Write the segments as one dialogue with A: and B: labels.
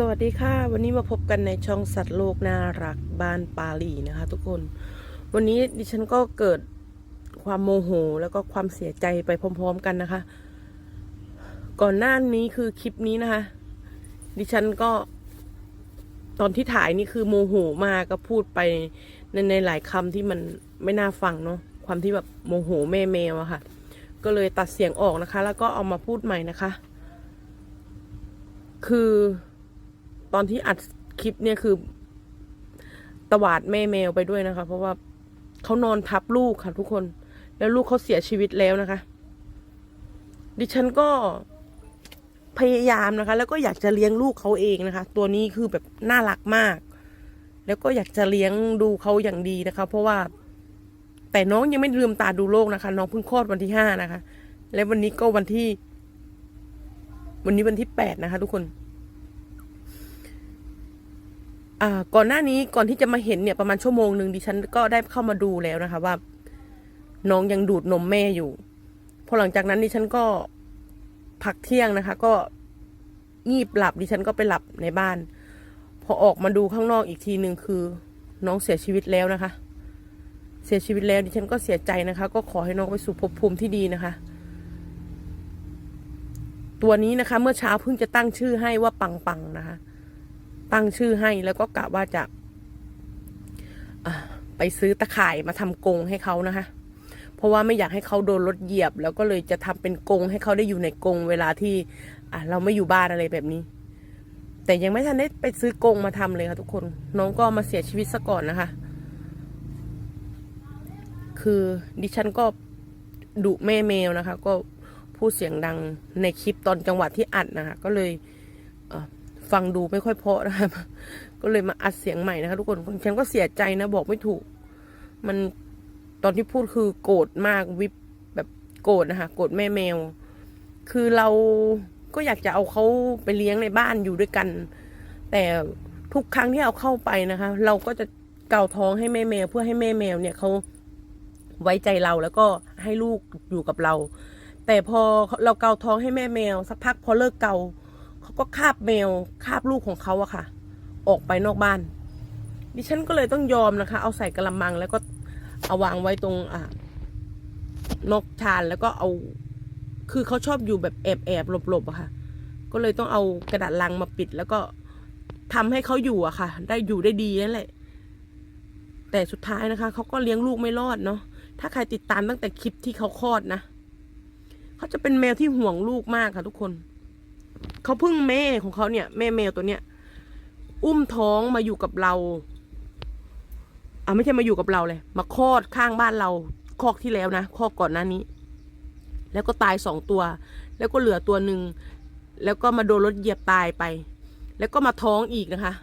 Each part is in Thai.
A: สวัสดีค่ะ วันนี้มาพบกันในช่องสัตว์โลกน่ารักบ้านปาลีนะคะ ทุกคน วันนี้ดิฉันก็เกิดความโมโหแล้วก็ความเสียใจไปพร้อม ๆ กันนะคะ ก่อนหน้านี้คือคลิปนี้นะคะ ดิฉันก็ ตอนที่ถ่ายนี่คือโมโหมากก็พูดไปในในหลายคำที่มันไม่น่าฟังเนาะความที่แบบโมโหแม่แมวอะค่ะ ก็เลยตัดเสียงออกนะคะ แล้วก็เอามาพูดใหม่นะคะ คือ ตอนที่อัดคลิปเนี่ยคือตวาดแม่แมวไปด้วยนะคะ เพราะว่าเขานอนทับลูกค่ะทุกคน แล้วลูกเขาเสียชีวิตแล้วนะคะ ดิฉันก็พยายามนะคะ แล้วก็อยากจะเลี้ยงลูกเขาเองนะคะ ตัวนี้คือแบบน่ารักมาก แล้วก็อยากจะเลี้ยงดูเขาอย่างดีนะคะ เพราะว่า แต่น้องยังไม่ลืมตาดูโลกนะคะ น้องเพิ่งคลอดวันที่ห้านะคะ และวันนี้ก็วันที่ วันนี้วันที่แปดนะคะ ทุกคน ก่อนหน้านี้ก่อนที่จะมาเห็นเนี่ยประมาณชั่วโมงหนึ่งดิฉันก็ได้เข้ามาดูแล้วนะคะ ว่า น้องยังดูดนมแม่อยู่พอหลังจากนั้นดิฉันก็พักเที่ยงนะคะ ก็งีบหลับดิฉันก็ไปหลับในบ้าน พอออกมาดูข้างนอกอีกทีหนึ่งคือ น้องเสียชีวิตแล้วนะคะ เสียชีวิตแล้วดิฉันก็เสียใจนะคะ ก็ขอให้น้องไปสู่ภพภูมิที่ดีนะคะ ตัวนี้นะคะ เมื่อเช้าเพิ่งจะตั้งชื่อให้ว่าปังปังนะคะ ตั้งชื่อให้แล้วก็กะว่าจะไปซื้อตะข่ายมาทำกรงให้เขานะคะ เพราะว่าไม่อยากให้เขาโดนรถเหยียบ แล้วก็เลยจะทำเป็นกรงให้เขาได้อยู่ในกรงเวลาที่เราไม่อยู่บ้านอะไรแบบนี้ แต่ยังไม่ทันได้ไปซื้อกรงมาทำเลยค่ะทุกคน น้องก็มาเสียชีวิตซะก่อนนะคะ คือดิฉันก็ดุแม่แมวนะคะ ก็พูดเสียงดังในคลิปตอนจังหวะที่อัดนะคะ ก็เลยเฟังดูไม่ค่อยเพาะนะคะก็เลยมาอัดเสียงใหม่นะคะทุกคนฉันก็เสียใจนะบอกไม่ถูก มันตอนที่พูดคือโกรธมากวิบแบบโกรธนะคะโกรธแม่แมว คือเราก็อยากจะเอาเขาไปเลี้ยงในบ้านอยู่ด้วยกัน แต่ทุกครั้งที่เอาเข้าไปนะคะ เราก็จะเกาท้องให้แม่แมว เพื่อให้แม่แมวเนี่ยเขาไว้ใจเราแล้วก็ให้ลูกอยู่กับเรา แต่พอเราเกาท้องให้แม่แมว สักพักพอเลิกเกา เขาก็คาบแมวคาบลูกของเขาอะค่ะ ออกไปนอกบ้าน ดิฉันก็เลยต้องยอมนะคะ เอาใส่กระมังแล้วก็เอาวางไว้ตรงอ่านกชานแล้วก็เอา คือเขาชอบอยู่แบบแอบแอบหลบหลบๆอะค่ะ ก็เลยต้องเอากระดาษลังมาปิด แล้วก็ทำให้เขาอยู่อะค่ะ ได้อยู่ได้ดีนั่นแหละ แต่สุดท้ายนะคะเขาก็เลี้ยงลูกไม่รอดเนาะถ้าใครติดตามตั้งแต่คลิปที่เขาคลอดนะเขาจะเป็นแมวที่ห่วงลูกมากค่ะทุกคน เขาเพิ่งแม่ของเขาเนี่ย แม่แมวตัวเนี้ย อุ้มท้องมาอยู่กับเรา อะไม่ใช่มาอยู่กับเราเลย มาคลอดข้างบ้านเรา คอกที่แล้วนะ คอกก่อนหน้านี้ แล้วก็ตายสองตัว แล้วก็เหลือตัวหนึ่ง แล้วก็มาโดนรถเหยียบตายไป แล้วก็มาท้องอีกนะคะ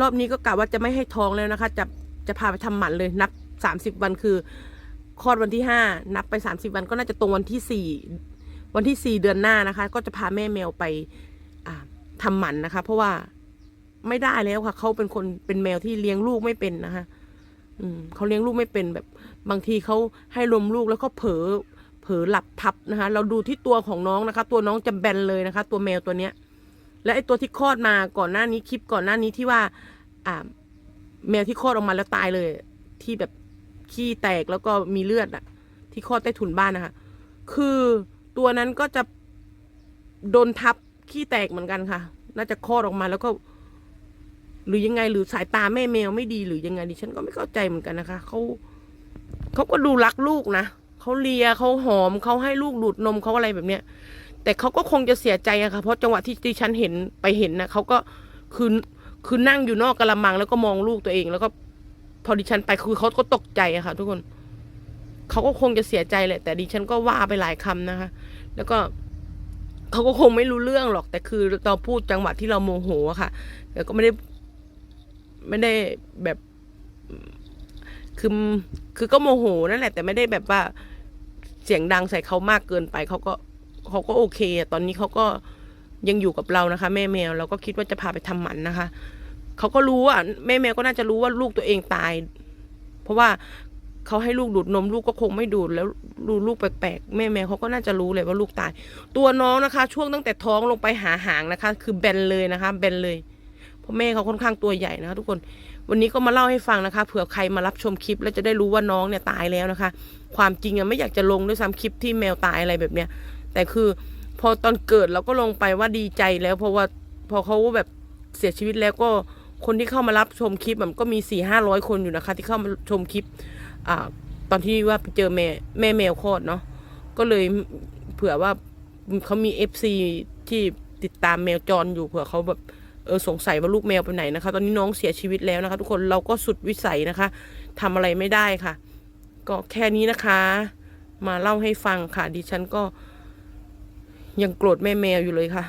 A: รอบนี้ก็กะว่าจะไม่ให้ท้องแล้วนะคะ จะจะพาไปทำหมันเลย นับสามสิบวันคือคลอดวันที่ห้านับไปสามสิบวันก็น่าจะตรงวันที่สี่ วันที่สี่เดือนหน้านะคะ ก็จะพาแม่แมวไปอ่าทำหมันนะคะ เพราะว่าไม่ได้แล้วค่ะ เขาเป็นคนเป็นแมวที่เลี้ยงลูกไม่เป็นนะคะอืมเขาเลี้ยงลูกไม่เป็นแบบ บางทีเขาให้ลมลูกแล้วเขาเผลอเผลอหลับทับนะคะ เราดูที่ตัวของน้องนะคะ ตัวน้องจะแบนเลยนะคะ ตัวแมวตัวเนี้ย และไอตัวที่คลอดมาก่อนหน้านี้คลิปก่อนหน้านี้ที่ว่า อ่า แมวที่คลอดออกมาแล้วตายเลย ที่แบบขี้แตกแล้วก็มีเลือดอะที่คลอดใต้ถุนบ้านนะคะ คือ ตัวนั้นก็จะโดนทับขี้แตกเหมือนกันค่ะ น่าจะคลอดออกมาแล้วก็ หรือยังไงหรือสายตาแม่แมวไม่ดีหรือยังไงดิฉันก็ไม่เข้าใจเหมือนกันนะคะเขาเขาก็ดูรักลูกนะเขาเลียเขาหอมเขาให้ลูกดูดนมเขาอะไรแบบเนี้ย แต่เขาก็คงจะเสียใจอะค่ะ เพราะจังหวะที่ดิฉันเห็นไปเห็นนะเขาก็คือคือนั่งอยู่นอกกระมังแล้วก็มองลูกตัวเอง แล้วก็พอดิฉันไปคือเขาก็ตกใจอะค่ะ ทุกคน เขาก็คงจะเสียใจแหละ แต่ดิฉันก็ว่าไปหลายคำนะคะ แล้วก็เขาก็คงไม่รู้เรื่องหรอก แต่คือเราพูดจังหวะที่เราโมโหค่ะแต่ก็ไม่ได้ ไม่ได้แบบคือคือก็โมโหนั่นแหละ แต่ไม่ได้แบบว่าเสียงดังใส่เขามากเกินไปเขาก็เขาก็โอเค ตอนนี้เขาก็ยังอยู่กับเรานะคะ แม่แมวเราก็คิดว่าจะพาไปทำหมันนะคะเขาก็รู้ว่าแม่แมวก็น่าจะรู้ว่าลูกตัวเองตาย เพราะว่า เขาให้ลูกดูดนมลูกก็คงไม่ดูดแล้วดูลูกแปลกๆแม่แมวเขาก็น่าจะรู้เลยว่าลูกตาย ตัวน้องนะคะ ช่วงตั้งแต่ท้องลงไปหาหางนะคะ คือแบนเลยนะคะ แบนเลยเพราะแม่เขาค่อนข้างตัวใหญ่นะคะ ทุกคนวันนี้ก็มาเล่าให้ฟังนะคะเผื่อใครมารับชมคลิป แล้วจะได้รู้ว่าน้องเนี่ยตายแล้วนะคะ ความจริงอะไม่อยากจะลงด้วยซ้ำคลิปที่แมวตายอะไรแบบเนี้ยแต่คือพอตอนเกิดเราก็ลงไปว่าดีใจแล้ว เพราะว่าพอเขาแบบเสียชีวิตแล้วก็คนที่เข้ามารับชมคลิปมันก็มีสี่ห้าร้อยคนอยู่นะคะ ที่เข้ามาชมคลิป อ่า ตอนที่ว่าไปเจอแม่แม่แมวคลอดเนาะก็เลยเผื่อว่าเขามีเอฟซีที่ติดตามแมวจรอยู่เผื่อเขาแบบเออสงสัยว่าลูกแมวไปไหนนะคะ ตอนนี้น้องเสียชีวิตแล้วนะคะ ทุกคนเราก็สุดวิสัยนะคะทำอะไรไม่ได้ค่ะ ก็แค่นี้นะคะ มาเล่าให้ฟังค่ะดิฉันก็ ยังโกรธแม่แมวอยู่เลยค่ะ